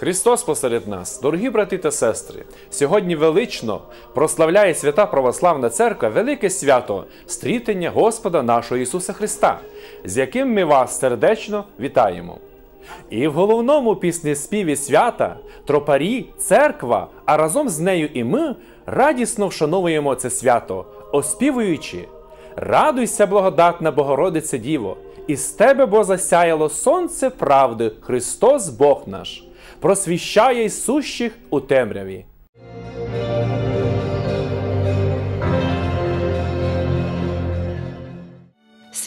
Христос посеред нас, дорогі брати та сестри, сьогодні велично прославляє свята Православна Церква велике свято стрітення Господа нашого Ісуса Христа, з яким ми вас сердечно вітаємо. І в головному піснеспіві свята тропарі, церква, а разом з нею і ми радісно вшановуємо це свято, оспівуючи Радуйся, благодатна Богородице Діво, і з тебе бо засяяло сонце правди, Христос Бог наш, просвіщає сущих у темряві.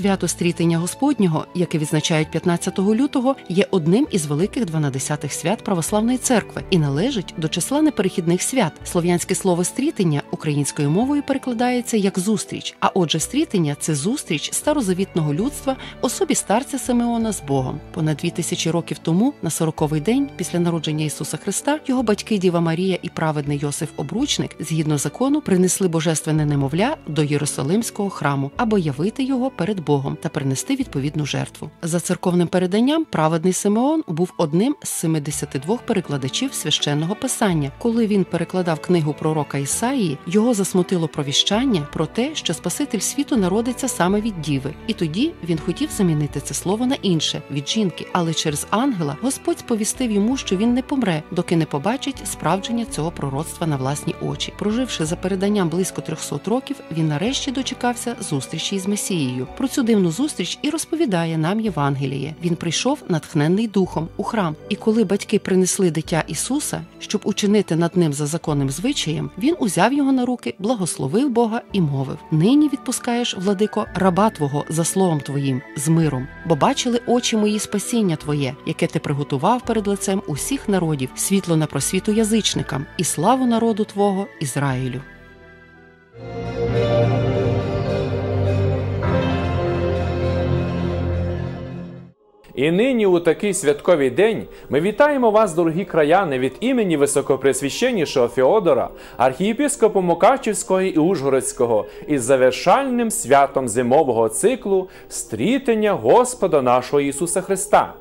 Свято стрітення Господнього, яке відзначають 15 лютого, є одним із великих дванадесятих свят православної церкви і належить до числа неперехідних свят. Слов'янське слово стрітення українською мовою перекладається як зустріч. А отже, стрітення це зустріч старозавітного людства особі старця Симеона з Богом. Понад дві тисячі років тому, на сороковий день після народження Ісуса Христа, його батьки Діва Марія і праведний Йосиф Обручник, згідно закону, принесли божественне немовля до Єрусалимського храму, аби явити його перед Богом та принести відповідну жертву. За церковним переданням, праведний Симеон був одним з 72 перекладачів священного писання. Коли він перекладав книгу пророка Ісаїї, його засмутило провіщання про те, що Спаситель світу народиться саме від діви, і тоді він хотів замінити це слово на інше від жінки. Але через ангела Господь сповістив йому, що він не помре, доки не побачить справдження цього пророцтва на власні очі. Проживши за переданням близько 300 років, він нарешті дочекався зустрічі з Месією. Про цю дивну зустріч і розповідає нам Євангеліє. Він прийшов натхненний духом у храм. І коли батьки принесли дитя Ісуса, щоб учинити над ним за законним звичаєм, він узяв його на руки, благословив Бога і мовив: Нині відпускаєш, владико, раба твого за словом твоїм з миром, бо бачили очі мої спасіння Твоє, яке ти приготував перед лицем усіх народів, світло на просвіту язичникам і славу народу Твого Ізраїлю. І нині у такий святковий день ми вітаємо вас, дорогі краяни, від імені високопресвященнішого Феодора, архієпископа Мукачівського і Ужгородського, із завершальним святом зимового циклу стрітення Господа нашого Ісуса Христа,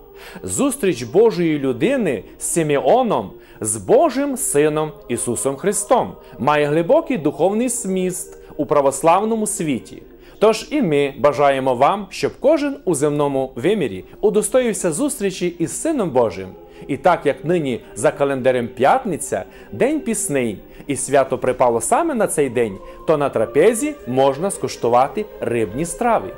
зустріч Божої людини з Симеоном, з Божим Сином Ісусом Христом, має глибокий духовний зміст у православному світі. Тож і ми бажаємо вам, щоб кожен у земному вимірі удостоївся зустрічі із Сином Божим. І так як нині за календарем п'ятниця, день пісний, і свято припало саме на цей день, то на трапезі можна скуштувати рибні страви.